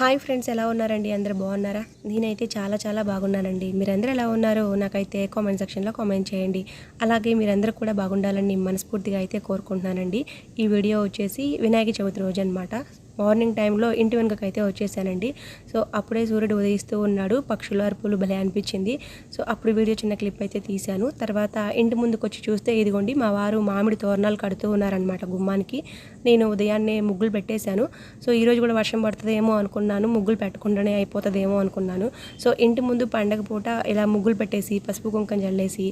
Hi friends ఎలా ఉన్నారండి? అందరు బాగున్నారా? నేనైతే చాలా చాలా బాగున్నానండి. మీరందరూ ఎలా ఉన్నారో? నాకైతే కామెంట్ సెక్షన్లో కామెంట్ చేయండి. అలాగే మీరందరూ కూడా బాగుండాలని మనస్ఫూర్తిగా అయితే కోరుకుంటున్నానండి. ఈ వీడియో వచ్చేసి వినాయక చవితి రోజు అనమాట మార్నింగ్ టైంలో ఇంటి వెనుకకైతే వచ్చేసానండి. సో అప్పుడే సూర్యుడు ఉదయిస్తూ ఉన్నాడు. పక్షుల అరుపులు భలే అనిపించింది. సో అప్పుడు వీడియో చిన్న క్లిప్ అయితే తీశాను. తర్వాత ఇంటి ముందుకు వచ్చి చూస్తే ఇదిగోండి మా వారు మామిడి తోరణాలు కడుతూ ఉన్నారనమాట గుమ్మానికి. నేను ఉదయాన్నే ముగ్గులు పెట్టేశాను. సో ఈరోజు కూడా వర్షం పడుతుందేమో అనుకున్నాను. ముగ్గులు పెట్టకుండానే అయిపోతుందేమో అనుకున్నాను. సో ఇంటి ముందు పండగ పూట ఇలా ముగ్గులు పెట్టేసి పసుపు కుంకం చల్లేసి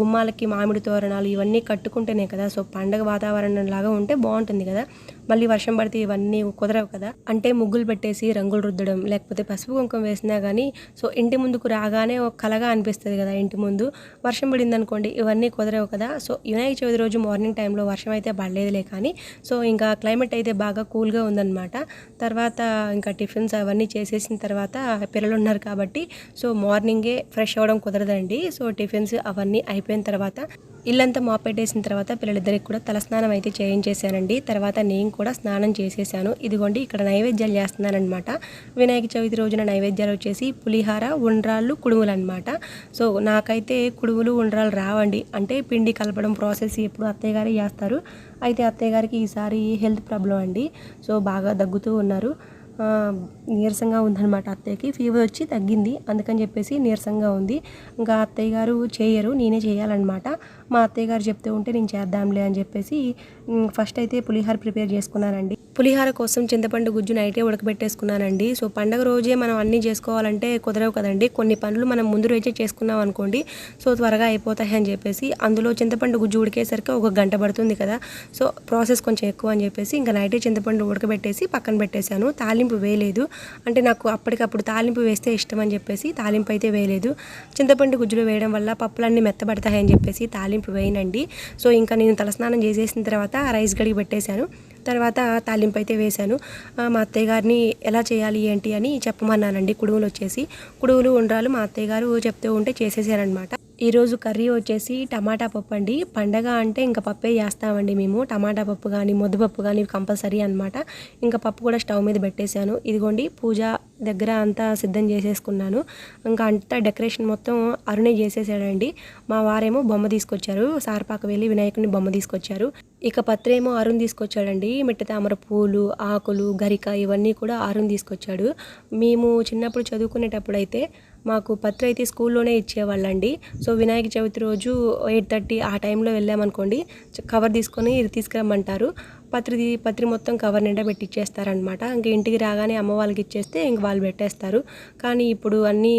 గుమ్మాలకి మామిడి తోరణాలు ఇవన్నీ కట్టుకుంటేనే కదా. సో పండగ వాతావరణం లాగా ఉంటే బాగుంటుంది కదా. మళ్ళీ వర్షం పడితే ఇవన్నీ కుదరవు కదా. అంటే ముగ్గులు పెట్టేసి రంగులు రుద్దడం లేకపోతే పసుపు కుంకుమ వేసినా కానీ సో ఇంటి ముందుకు రాగానే ఒక కలగా అనిపిస్తుంది కదా ఇంటి ముందు. వర్షం పడింది అనుకోండి ఇవన్నీ కుదరవు కదా. సో వినాయక చవితి రోజు మార్నింగ్ టైంలో వర్షం అయితే పడలేదులే కానీ సో ఇంకా క్లైమేట్ అయితే బాగా కూల్గా ఉందన్నమాట. తర్వాత ఇంకా టిఫిన్స్ అవన్నీ చేసేసిన తర్వాత పిల్లలు ఉన్నారు కాబట్టి సో మార్నింగే ఫ్రెష్ అవ్వడం కుదరదండి. సో టిఫిన్స్ అవన్నీ అయిపోయిన తర్వాత ఇల్లంతా మాపెట్టేసిన తర్వాత పిల్లలిద్దరికి కూడా తలస్నానం అయితే చేయించేశానండి. తర్వాత నేను కూడా స్నానం చేసేసాను. ఇదిగోండి ఇక్కడ నైవేద్యాలు చేస్తున్నానమాట వినాయక చవితి రోజున నైవేద్యాలు వచ్చేసి పులిహార ఉండ్రాళ్ళు కుడుములు అనమాట సో నాకైతే కుడుములు ఉండ్రాలు రావండి. అంటే పిండి కలపడం ప్రాసెస్ ఎప్పుడు అత్తయ్య గారే చేస్తారు. అయితే అత్తయ్య గారికి ఈసారి హెల్త్ ప్రాబ్లం అండి. సో బాగా దగ్గుతూ ఉన్నారు. నీరసంగా ఉందన్నమాట అత్తయ్యకి. ఫీవర్ వచ్చి తగ్గింది. అందుకని చెప్పేసి నీరసంగా ఉంది. ఇంకా అత్తయ్య గారు చేయరు. నేనే చేయాలన్నమాట. మా అత్తయ్య గారు చెప్తూ ఉంటే నేను చేద్దాంలే అని చెప్పేసి ఫస్ట్ అయితే పులిహార ప్రిపేర్ చేసుకున్నానండి. పులిహార కోసం చింతపండు గుజ్జు నైటే ఉడకబెట్టేసుకున్నానండి. సో పండగ రోజే మనం అన్నీ చేసుకోవాలంటే కుదరవు కదండి. కొన్ని పనులు మనం ముందు రోజే చేసుకున్నాం అనుకోండి సో త్వరగా అయిపోతాయి అని చెప్పేసి అందులో చింతపండు గుజ్జు ఉడికేసరికి ఒక గంట పడుతుంది కదా. సో ప్రాసెస్ కొంచెం ఎక్కువ అని చెప్పేసి ఇంకా నైటే చింతపండు ఉడకబెట్టేసి పక్కన పెట్టేశాను. తాలింపు వేయలేదు. అంటే నాకు అప్పటికప్పుడు తాలింపు వేస్తే ఇష్టం అని చెప్పేసి తాలింపు అయితే వేయలేదు. చింతపండు గుజ్జులో వేయడం వల్ల పప్పులన్నీ మెత్తబడతాయని చెప్పేసి తాలింపు వేయనండి. సో ఇంకా నేను తలస్నానం చేసేసిన తర్వాత రైస్ గడిగి పెట్టేశాను. తర్వాత తాలింపు అయితే వేశాను. మా అత్తయ్య గారిని ఎలా చేయాలి ఏంటి అని చెప్పమన్నానండి. కుడువులు వచ్చేసి కుడువులు ఉండ్రాలు మా అత్తయ్య గారు చెప్తూ ఉంటే చేసేసారనమాట ఈరోజు కర్రీ వచ్చేసి టమాటా పప్పు అండి. పండగ అంటే ఇంకా పప్పే చేస్తామండి మేము. టమాటా పప్పు కానీ ముద్దపప్పు కానీ కంపల్సరీ అనమాట ఇంకా పప్పు కూడా స్టవ్ మీద పెట్టేశాను. ఇదిగోండి పూజ దగ్గర అంతా సిద్ధం చేసేసుకున్నాను. ఇంకా అంతా డెకరేషన్ మొత్తం అరుణే చేసేసాడండి. మా వారేమో బొమ్మ తీసుకొచ్చారు. సార్పాక వెళ్ళి వినాయకుని బొమ్మ తీసుకొచ్చారు. ఇక పత్రేమో అరుణ్ తీసుకొచ్చాడండి. మిట్ట తామర పూలు ఆకులు గరిక ఇవన్నీ కూడా అరుణ్ తీసుకొచ్చాడు. మేము చిన్నప్పుడు చదువుకునేటప్పుడు అయితే మాకు పత్రి అయితే స్కూల్లోనే ఇచ్చేవాళ్ళండి. సో వినాయక చవితి రోజు ఎయిట్ థర్టీ ఆ టైంలో వెళ్ళామనుకోండి కవర్ తీసుకొని ఇది తీసుకురమ్మంటారు. పత్రి పత్రి మొత్తం కవర్ నిండా పెట్టి ఇచ్చేస్తారనమాట ఇంక ఇంటికి రాగానే అమ్మ వాళ్ళకి ఇచ్చేస్తే ఇంక వాళ్ళు పెట్టేస్తారు. కానీ ఇప్పుడు అన్నీ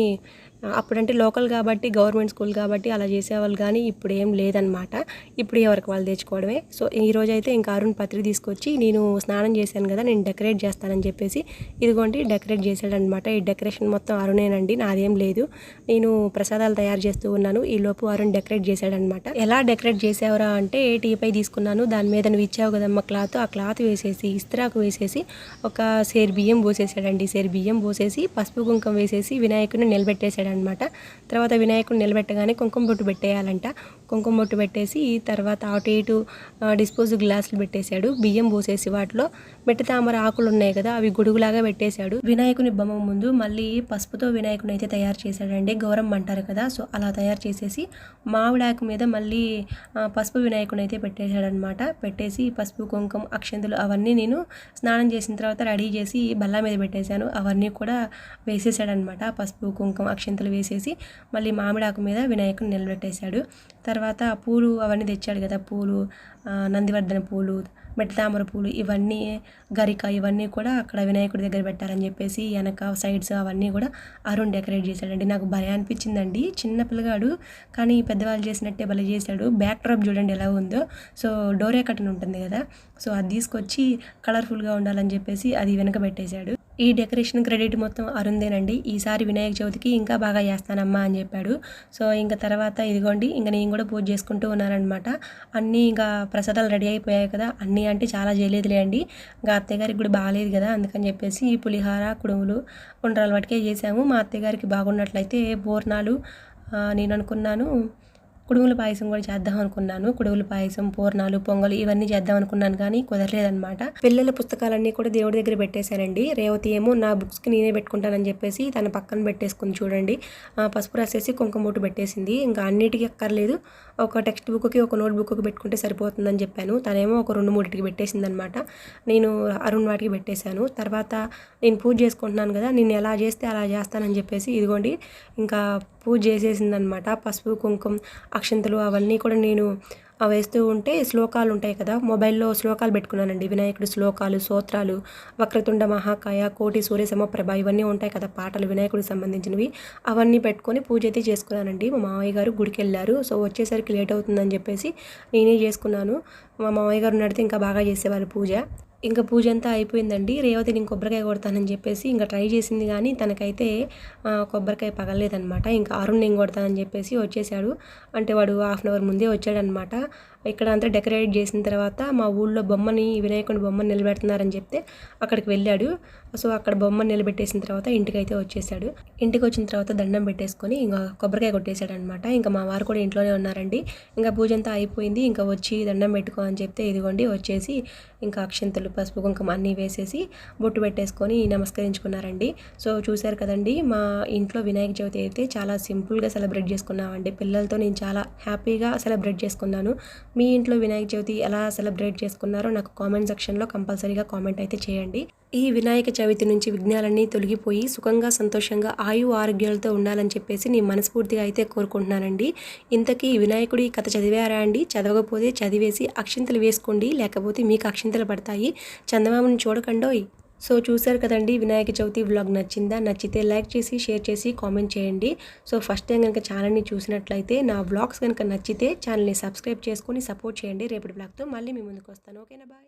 అప్పుడంటే లోకల్ కాబట్టి గవర్నమెంట్ స్కూల్ కాబట్టి అలా చేసేవాళ్ళు కానీ ఇప్పుడు ఏం లేదనమాట ఇప్పుడు ఎవరికి వాళ్ళు తెచ్చుకోవడమే. సో ఈ అయితే ఇంకా అరుణ్ పత్రి తీసుకొచ్చి నేను స్నానం చేశాను కదా నేను డెకరేట్ చేస్తానని చెప్పేసి ఇదిగోండి డెకరేట్ చేశాడనమాట ఈ డెకరేషన్ మొత్తం అరుణేనండి నాదేం లేదు. నేను ప్రసాదాలు తయారు చేస్తూ ఉన్నాను. ఈ లోపు అరుణ్ డెకరేట్ చేశాడనమాట ఎలా డెకరేట్ చేసావురా అంటే ఏ టీపై తీసుకున్నాను. దాని మీద నువ్వు ఇచ్చావు కదమ్మ క్లాత్. ఆ క్లాత్ వేసేసి ఇస్త్రాకు వేసేసి ఒక సేరు బియ్యం పోసేసాడండి సేరు బియ్యం పోసేసి పసుపు కుంకం వేసేసి వినాయకుడిని నిలబెట్టేశాడనమాట తర్వాత వినాయకుడు నిలబెట్టగానే కుంకుమ బొట్టు పెట్టేయాలంట. కుంకుమ బొట్టు పెట్టేసి తర్వాత అటు ఇటు డిస్పోజ్ గ్లాసులు పెట్టేశాడు. బియ్యం పోసేసి వాటిలో మెట్ట తామర ఆకులు ఉన్నాయి కదా అవి గొడుగులాగా పెట్టేశాడు. వినాయకుని బొమ్మ ముందు మళ్ళీ పసుపుతో వినాయకుని అయితే తయారు చేశాడండి. గౌరమ్మ అంటారు కదా సో అలా తయారు చేసేసి మామిడాకు మీద మళ్ళీ పసుపు వినాయకుని అయితే పెట్టేశాడనమాట పెట్టేసి పసుపు కుంకుమ అక్షంతులు అవన్నీ నేను స్నానం చేసిన తర్వాత రెడీ చేసి బల్ల మీద పెట్టేశాను. అవన్నీ కూడా వేసేసాడనమాట పసుపు కుంకుమ అక్షంతలు వేసేసి మళ్ళీ మామిడాకు మీద వినాయకుని నిలబెట్టేశాడు. తర్వాత పూలు అవన్నీ తెచ్చాడు కదా పూలు నందివర్ధన పూలు మెట్ట తామర పూలు ఇవన్నీ గరిక ఇవన్నీ కూడా అక్కడ వినాయకుడి దగ్గర పెట్టారని చెప్పేసి వెనక సైడ్స్ అవన్నీ కూడా అరుణ్ డెకరేట్ చేశాడండి. నాకు భలే అనిపించిందండి. చిన్న పిల్లగాడు కానీ పెద్దవాళ్ళు చేసినట్టే భలే చేశాడు. బ్యాక్ డ్రాప్ చూడండి ఎలా ఉందో. సో డోరే కట్టన్ ఉంటుంది కదా. సో అది తీసుకొచ్చి కలర్ఫుల్గా ఉండాలని చెప్పేసి అది వెనక పెట్టేశాడు. ఈ డెకరేషన్ క్రెడిట్ మొత్తం అరుందేనండి. ఈసారి వినాయక చవితికి ఇంకా బాగా చేస్తానమ్మా అని చెప్పాడు. సో ఇంకా తర్వాత ఇదిగోండి ఇంకా నేను కూడా పూజ చేసుకుంటూ ఉన్నానమాట అన్నీ ఇంకా ప్రసాదాలు రెడీ అయిపోయాయి కదా అన్నీ అంటే చాలా చేయలేదులే అండి. ఇంకా అత్తయ్య గారికి కూడా బాగాలేదు కదా అందుకని చెప్పేసి ఈ పులిహార కుడుములు ఉండరాలు వాటికే చేసాము మా అత్తయ్య గారికి బాగున్నట్లయితే బోర్నాలు నేను అనుకున్నాను కుడుముల పాయసం కూడా చేద్దాం అనుకున్నాను. కుడుముల పాయసం పూర్ణాలు పొంగలు ఇవన్నీ చేద్దాం అనుకున్నాను కానీ కుదరలేదనమాట పిల్లల పుస్తకాలన్నీ కూడా దేవుడి దగ్గర పెట్టేశానండి. రేవతి ఏమో నా బుక్స్కి నేనే పెట్టుకుంటానని చెప్పేసి తన పక్కన పెట్టేసుకుంది చూడండి. పసుపు రాసేసి కుంకుమ బొట్టు పెట్టేసింది. ఇంకా అన్నిటికీ అక్కర్లేదు. ఒక టెక్స్ట్ బుక్కి ఒక నోట్ బుక్కి పెట్టుకుంటే సరిపోతుందని చెప్పాను. తనేమో ఒక రెండు మూడింటికి పెట్టేసింది అనమాట నేను అరుణ్ వాటికి పెట్టేశాను. తర్వాత నేను పూజ చేసుకుంటున్నాను కదా నేను ఎలా చేస్తే అలా చేస్తానని చెప్పేసి ఇదిగోండి ఇంకా పూజ చేసేసిందనమాట. పసుపు కుంకుమ అక్షంతలు అవన్నీ కూడా నేను వేస్తూ ఉంటే శ్లోకాలు ఉంటాయి కదా. మొబైల్లో శ్లోకాలు పెట్టుకున్నానండి. వినాయకుడి శ్లోకాలు సూత్రాలు వక్రతుండ మహాకాయ కోటి సూర్య సమప్రభ ఇవన్నీ ఉంటాయి కదా పాటలు వినాయకుడికి సంబంధించినవి. అవన్నీ పెట్టుకొని పూజ అయితే చేసుకున్నానండి. మా మామయ్య గారు గుడికి వెళ్ళారు. సో వచ్చేసరికి లేట్ అవుతుందని చెప్పేసి నేనే చేసుకున్నాను. మా మామయ్య గారు నడితే ఇంకా బాగా చేసేవారు పూజ. ఇంకా పూజ అంతా అయిపోయిందండి. రేవతి నేను కొబ్బరికాయ కొడతానని చెప్పేసి ఇంకా ట్రై చేసింది కానీ తనకైతే కొబ్బరికాయ పగలలేదనమాట ఇంకా అరుణ్ నేను కొడతానని చెప్పేసి వచ్చేసాడు. అంటే వాడు హాఫ్ అన్ అవర్ ముందే వచ్చాడనమాట ఇక్కడ అంతా డెకరేట్ చేసిన తర్వాత మా ఊళ్ళో బొమ్మని వినాయకుని బొమ్మని నిలబెడుతున్నారని చెప్తే అక్కడికి వెళ్ళాడు. సో అక్కడ బొమ్మని నిలబెట్టేసిన తర్వాత ఇంటికి అయితే వచ్చేసాడు. ఇంటికి వచ్చిన తర్వాత దండం పెట్టేసుకొని ఇంకా కొబ్బరికాయ కొట్టేశాడు అనమాట ఇంకా మా వారు కూడా ఇంట్లోనే ఉన్నారండి. ఇంకా పూజ అంతా అయిపోయింది. ఇంకా వచ్చి దండం పెట్టుకో అని చెప్తే ఇదిగోండి వచ్చేసి ఇంకా అక్షంతలు పసుపు కుంకుమ అన్నీ వేసేసి బొట్టు పెట్టేసుకొని నమస్కరించుకున్నారండి. సో చూశారు కదండి మా ఇంట్లో వినాయక చవితి అయితే చాలా సింపుల్గా సెలబ్రేట్ చేసుకున్నామండి. పిల్లలతో నేను చాలా హ్యాపీగా సెలబ్రేట్ చేసుకున్నాను. మీ ఇంట్లో వినాయక చవితి ఎలా సెలబ్రేట్ చేసుకున్నారో నాకు కామెంట్ సెక్షన్లో కంపల్సరీగా కామెంట్ అయితే చేయండి. ఈ వినాయక చవితి నుంచి విఘ్నాలన్నీ తొలగిపోయి సుఖంగా సంతోషంగా ఆయు ఆరోగ్యాలతో ఉండాలని చెప్పేసి నేను మనస్ఫూర్తిగా అయితే కోరుకుంటున్నానండి. ఇంతకీ ఈ వినాయకుడి కథ చదివారా అండి? చదవకపోతే చదివేసి అక్షింతలు వేసుకోండి లేకపోతే మీకు అక్షింతలు పడతాయి. చందమామని చూడకండోయ్. సో చూశారు కదండి వినాయక చవితి వ్లాగ్ నచ్చిందా? నచ్చితే లైక్ చేసి షేర్ చేసి కామెంట్ చేయండి. సో ఫస్ట్ టైం కనుక ఛానల్ని చూసినట్లయితే నా వ్లాగ్స్ కనుక నచ్చితే ఛానల్ని సబ్స్క్రైబ్ చేసుకొని సపోర్ట్ చేయండి. రేపటి బ్లాగ్తో మళ్ళీ మీ ముందుకు వస్తాను. ఓకేనా? బాయ్.